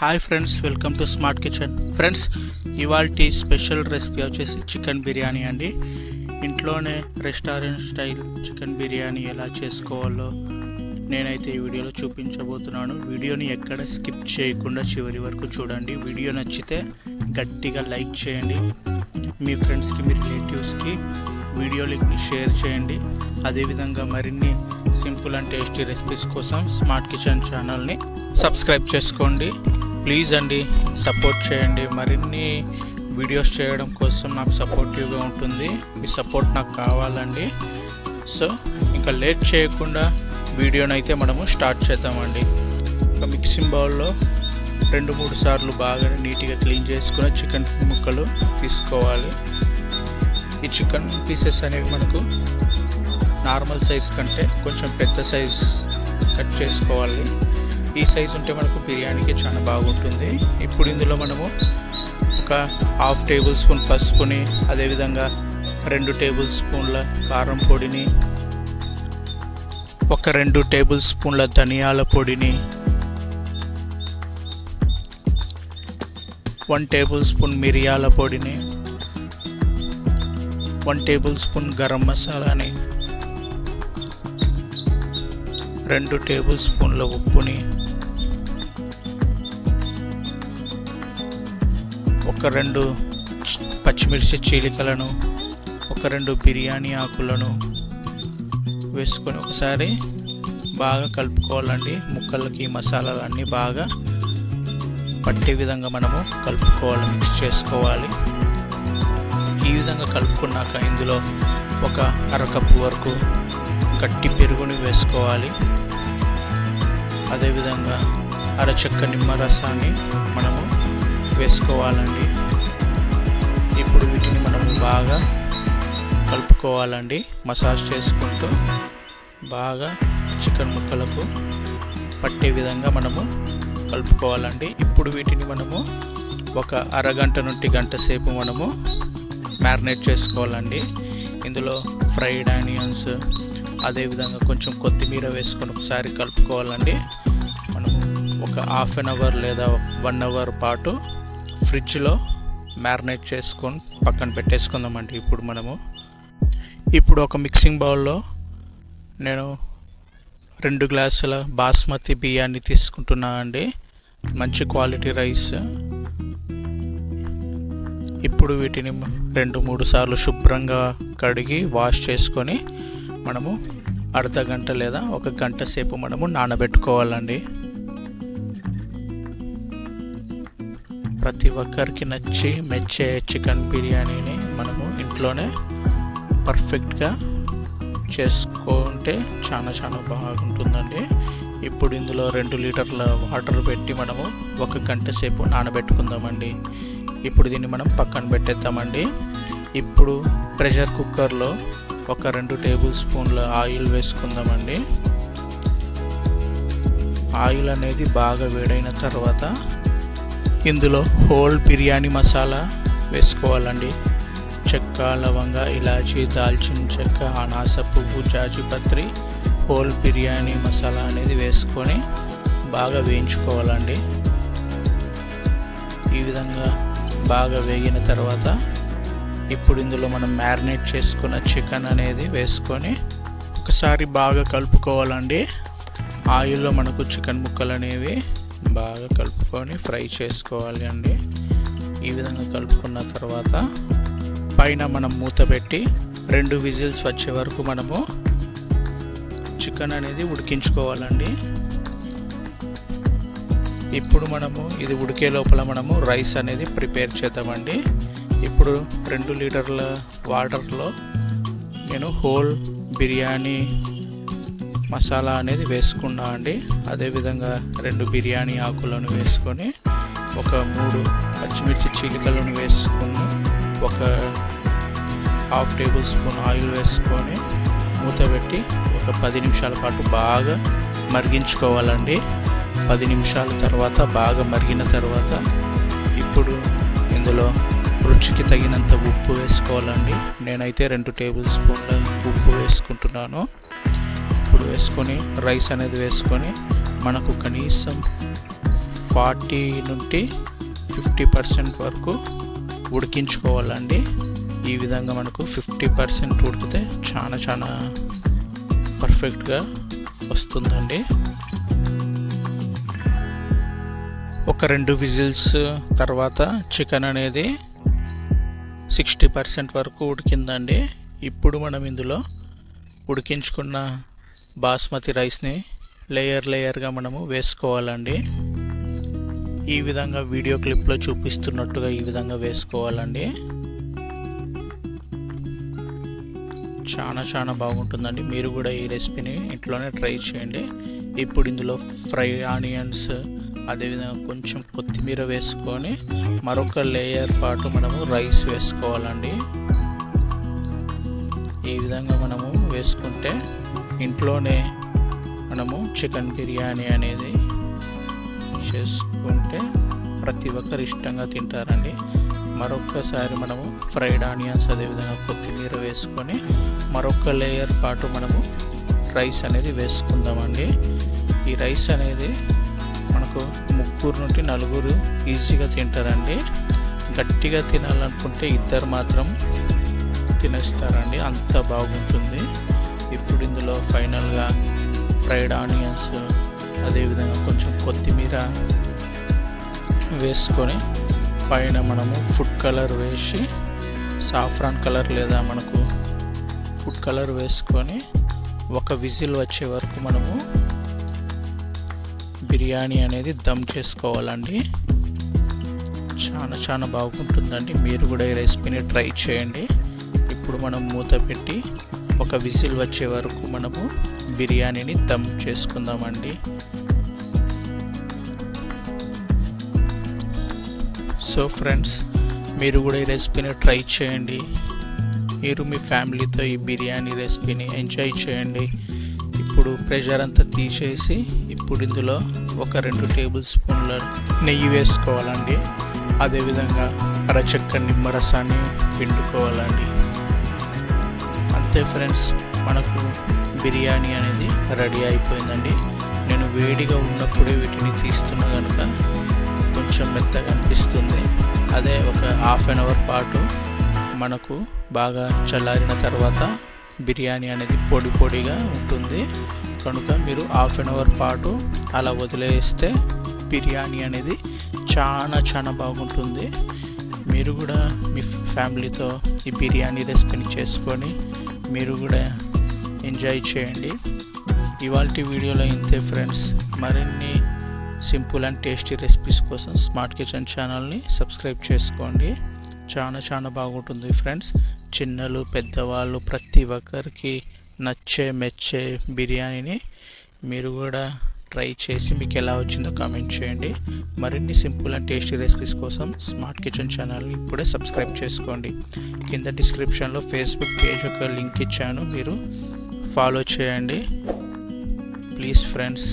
Hi friends welcome to smart kitchen friends ఇవాల్టి special recipe వచ్చేసి chicken biryani అండి. ఇంట్లోనే రెస్టారెంట్ స్టైల్ చికెన్ బిర్యానీ ఎలా చేసుకోవాలో నేనైతే ఈ వీడియోలో చూపించబోతున్నాను. వీడియోని ఎక్కడ స్కిప్ చేయకుండా చివరి వరకు చూడండి. వీడియో నచ్చితే గట్టిగా లైక్ చేయండి. మీ ఫ్రెండ్స్కి మీ రిలేటివ్స్కి వీడియో లింక్ని షేర్ చేయండి. అదేవిధంగా మరిన్ని సింపుల్ అండ్ టేస్టీ రెసిపీస్ కోసం స్మార్ట్ కిచెన్ ఛానల్ని సబ్స్క్రైబ్ చేసుకోండి. ప్లీజ్ అండి సపోర్ట్ చేయండి. మరిన్ని వీడియోస్ చేయడం కోసం నాకు సపోర్టివ్గా ఉంటుంది. మీ సపోర్ట్ నాకు కావాలండి. సో ఇంకా లేట్ చేయకుండా వీడియోని అయితే మనము స్టార్ట్ చేద్దామండి. ఒక మిక్సింగ్ బౌల్లో రెండు మూడు సార్లు బాగా నీట్గా క్లీన్ చేసుకుని చికెన్ ముక్కలు తీసుకోవాలి. ఈ చికెన్ పీసెస్ అనేవి మనకు నార్మల్ సైజ్ కంటే కొంచెం పెద్ద సైజ్ కట్ చేసుకోవాలి. ఈ సైజు ఉంటే మనకు బిర్యానీకి చాలా బాగుంటుంది. ఇప్పుడు ఇందులో మనము ఒక హాఫ్ టేబుల్ స్పూన్ పసుపుని అదేవిధంగా రెండు టేబుల్ స్పూన్ల కారం పొడిని ఒక రెండు టేబుల్ స్పూన్ల ధనియాల పొడిని వన్ టేబుల్ స్పూన్ మిరియాల పొడిని వన్ టేబుల్ స్పూన్ గరం మసాలాని రెండు టేబుల్ స్పూన్ల ఉప్పుని ఒక రెండు పచ్చిమిర్చి చీలికలను ఒక రెండు బిర్యానీ ఆకులను వేసుకొని ఒకసారి బాగా కలుపుకోవాలండి. ముక్కలకి మసాలాలన్నీ బాగా పట్టే విధంగా మనము కలుపుకోవాలి మిక్స్ చేసుకోవాలి. ఈ విధంగా కలుపుకున్నాక ఇందులో ఒక అరకప్పు వరకు గట్టి పెరుగుని వేసుకోవాలి. అదేవిధంగా అరచెక్క నిమ్మరసాన్ని మనము వేసుకోవాలండి. ఇప్పుడు వీటిని మనము బాగా కలుపుకోవాలండి. మసాజ్ చేసుకుంటూ బాగా చికెన్ ముక్కలకు పట్టే విధంగా మనము కలుపుకోవాలండి. ఇప్పుడు వీటిని మనము ఒక అరగంట నుండి గంట సేపు మనము మ్యారినేట్ చేసుకోవాలండి. ఇందులో ఫ్రైడ్ ఆనియన్స్ అదేవిధంగా కొంచెం కొత్తిమీర వేసుకొని ఒకసారి కలుపుకోవాలండి. మనము ఒక హాఫ్ అన్ అవర్ లేదా వన్ అవర్ పాటు ఫ్రిడ్జ్లో మ్యారినేట్ చేసుకొని పక్కన పెట్టేసుకుందామండి ఇప్పుడు మనము. ఇప్పుడు ఒక మిక్సింగ్ బౌల్లో నేను రెండు గ్లాసుల బాస్మతి బియ్యాన్ని తీసుకుంటున్నా అండి. మంచి క్వాలిటీ రైస్. ఇప్పుడు వీటిని రెండు మూడు సార్లు శుభ్రంగా కడిగి వాష్ చేసుకొని మనము అర్ధ గంట లేదా ఒక గంట సేపు మనము నానబెట్టుకోవాలండి. ప్రతి ఒక్కరికి నచ్చి మెచ్చే చికెన్ బిర్యానీని మనము ఇంట్లోనే పర్ఫెక్ట్గా చేసుకుంటే చాలా చాలా బాగుంటుందండి. ఇప్పుడు ఇందులో రెండు లీటర్ల వాటర్ పెట్టి మనము ఒక గంట సేపు నానబెట్టుకుందామండి. ఇప్పుడు దీన్ని మనం పక్కన పెట్టేద్దామండి. ఇప్పుడు ప్రెషర్ కుక్కర్లో ఒక రెండు టేబుల్ స్పూన్ల ఆయిల్ వేసుకుందామండి. ఆయిల్ అనేది బాగా వేడైన తర్వాత ఇందులో హోల్ బిర్యానీ మసాలా వేసుకోవాలండి. చెక్క లవంగ ఇలాచి దాల్చిన చెక్క అనాస పువ్వు జాజిపత్రి హోల్ బిర్యానీ మసాలా అనేది వేసుకొని బాగా వేయించుకోవాలండి. ఈ విధంగా బాగా వేగిన తర్వాత ఇప్పుడు ఇందులో మనం మ్యారినేట్ చేసుకున్న చికెన్ అనేది వేసుకొని ఒకసారి బాగా కలుపుకోవాలండి. ఆయిల్లో మనకు చికెన్ ముక్కలు అనేవి బాగా కలుపుకొని ఫ్రై చేసుకోవాలి అండి. ఈ విధంగా కలుపుకున్న తర్వాత పైన మనం మూత పెట్టి రెండు విజిల్స్ వచ్చే వరకు మనము చికెన్ అనేది ఉడికించుకోవాలండి. ఇప్పుడు మనము ఇది ఉడికే లోపల మనము రైస్ అనేది ప్రిపేర్ చేద్దామండి. ఇప్పుడు రెండు లీటర్ల వాటర్లో నేను హోల్ బిర్యానీ మసాలా అనేది వేసుకున్నా అండి. అదేవిధంగా రెండు బిర్యానీ ఆకులను వేసుకొని ఒక మూడు పచ్చిమిర్చి చీలికలను వేసుకొని ఒక హాఫ్ టేబుల్ స్పూన్ ఆయిల్ వేసుకొని మూత పెట్టి ఒక పది నిమిషాల పాటు బాగా మరిగించుకోవాలండి. పది నిమిషాల తర్వాత బాగా మరిగిన తర్వాత ఇప్పుడు ఇందులో రుచికి తగినంత ఉప్పు వేసుకోవాలండి. నేనైతే రెండు టేబుల్ స్పూన్ల ఉప్పు వేసుకుంటున్నాను. ఇప్పుడు వేసుకొని రైస్ అనేది వేసుకొని మనకు కనీసం ఫార్టీ నుండి ఫిఫ్టీ పర్సెంట్ వరకు ఉడికించుకోవాలండి. ఈ విధంగా మనకు ఫిఫ్టీ పర్సెంట్ ఉడికితే చాలా చాలా పర్ఫెక్ట్గా వస్తుందండి. ఒక రెండు విజిల్స్ తర్వాత చికెన్ అనేది సిక్స్టీ పర్సెంట్ వరకు ఉడికిందండి. ఇప్పుడు మనం ఇందులో ఉడికించుకున్న బాస్మతి రైస్ని లేయర్ లేయర్గా మనము వేసుకోవాలండి. ఈ విధంగా వీడియో క్లిప్లో చూపిస్తున్నట్టుగా ఈ విధంగా వేసుకోవాలండి. చాలా చాలా బాగుంటుందండి. మీరు కూడా ఈ రెసిపీని ఇంట్లోనే ట్రై చేయండి. ఇప్పుడు ఇందులో ఫ్రై ఆనియన్స్ అదేవిధంగా కొంచెం కొత్తిమీర వేసుకొని మరొక లేయర్ పాటు మనము రైస్ వేసుకోవాలండి. ఈ విధంగా మనము వేసుకుంటే ఇంట్లోనే మనము చికెన్ బిర్యానీ అనేది చేసుకుంటే ప్రతి ఒక్కరు ఇష్టంగా తింటారండి. మరొకసారి మనము ఫ్రైడ్ ఆనియన్స్ అదేవిధంగా కొత్తిమీర వేసుకొని మరొక లేయర్ పాటు మనము రైస్ అనేది వేసుకుందామండి. ఈ రైస్ అనేది మనకు ముగ్గురు నుండి నలుగురు ఈజీగా తింటారండి. గట్టిగా తినాలనుకుంటే ఇద్దరు మాత్రం తినేస్తారండి. అంత బాగుంటుంది. ఇప్పుడు ఇందులో ఫైనల్గా ఫ్రైడ్ ఆనియన్స్ అదేవిధంగా కొంచెం కొత్తిమీర వేసుకొని పైన మనము ఫుడ్ కలర్ వేసి సాఫ్రాన్ కలర్ లేదా మనకు ఫుడ్ కలర్ వేసుకొని ఒక విజిల్ వచ్చే వరకు మనము బిర్యానీ అనేది దమ్ చేసుకోవాలండి. చాలా చాలా బాగుంటుందండి. మీరు కూడా ఈ రెసిపీని ట్రై చేయండి. ఇప్పుడు మనం మూత పెట్టి ఒక విజిల్ వచ్చే వరకు మనము బిర్యానీని దమ్ చేసుకుందామండి. సో ఫ్రెండ్స్ మీరు కూడా ఈ రెసిపీని ట్రై చేయండి. మీరు మీ ఫ్యామిలీతో ఈ బిర్యానీ రెసిపీని ఎంజాయ్ చేయండి. ఇప్పుడు ప్రెషర్ అంతా తీసేసి ఇప్పుడు ఇందులో ఒక రెండు టేబుల్ స్పూన్ల నెయ్యి వేసుకోవాలండి. అదేవిధంగా అరచక్క నిమ్మరసాన్ని పిండుకోవాలండి. అంతే ఫ్రెండ్స్. మనకు బిర్యానీ అనేది రెడీ అయిపోయిందండి. నేను వేడిగా ఉన్నప్పుడే వీటిని తీస్తున్నా కనుక కొంచెం మెత్తగా అనిపిస్తుంది. అదే ఒక హాఫ్ అన్ అవర్ పాటు మనకు బాగా చల్లారిన తర్వాత బిర్యానీ అనేది పొడి పొడిగా ఉంటుంది. కనుక మీరు హాఫ్ అన్ అవర్ పాటు అలా వదిలేస్తే బిర్యానీ అనేది చాలా చాలా బాగుంటుంది. మీరు కూడా మీ ఫ్యామిలీతో ఈ బిర్యానీ రెసిపీని చేసుకొని మీరు కూడా ఎంజాయ్ చేయండి. ఇవాళ వీడియోలో ఇంతే ఫ్రెండ్స్ మరిన్ని సింపుల్ అండ్ టేస్టీ రెసిపీస్ కోసం స్మార్ట్ కిచెన్ ఛానల్ని సబ్స్క్రైబ్ చేసుకోండి. చాలా చాలా బాగుంటుంది ఫ్రెండ్స్ చిన్నలు పెద్దవాళ్ళు ప్రతి ఒక్కరికి నచ్చే మెచ్చే బిర్యానీని మీరు కూడా ట్రై చేసి మీకు ఎలా వచ్చిందో కామెంట్ చేయండి. మరిన్ని సింపుల్ అండ్ టేస్టీ రెసిపీస్ కోసం స్మార్ట్ కిచెన్ ఛానల్ని ఇప్పుడే సబ్స్క్రైబ్ చేసుకోండి. కింద డిస్క్రిప్షన్లో ఫేస్బుక్ పేజ్ ఒక లింక్ ఇచ్చాను మీరు ఫాలో చేయండి. ప్లీజ్ ఫ్రెండ్స్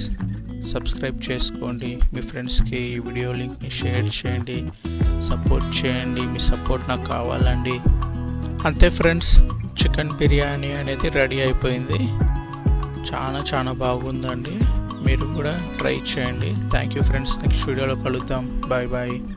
సబ్స్క్రైబ్ చేసుకోండి. మీ ఫ్రెండ్స్కి ఈ వీడియో లింక్ని షేర్ చేయండి సపోర్ట్ చేయండి. మీ సపోర్ట్ నాకు కావాలండి. అంతే ఫ్రెండ్స్ చికెన్ బిర్యానీ అనేది రెడీ అయిపోయింది. చాలా చాలా బాగుందండి. మీరు కూడా ట్రై చేయండి. థ్యాంక్ యూ ఫ్రెండ్స్ నెక్స్ట్ వీడియోలో కలుద్దాం. Bye bye